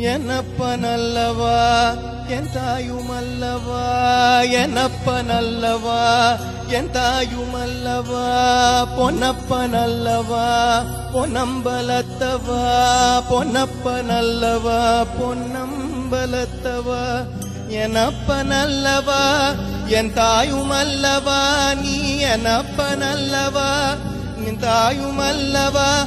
என்னப்பனல்லவா? என் தாயுமல்லவா? என்னப்பனல்லவா? என் தாயுமல்லவா? பொன்னப்பனல்லவா? பொன்னம்பலத்தவா? பொன்னப்பனல்லவா? பொன்னம்பலத்தவா? எனப்பனல்லவா என் தாயுமல்லவா? நீ எனப்பனல்லவா நின் தாயுமல்லவா?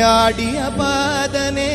ஆடிய பாதனே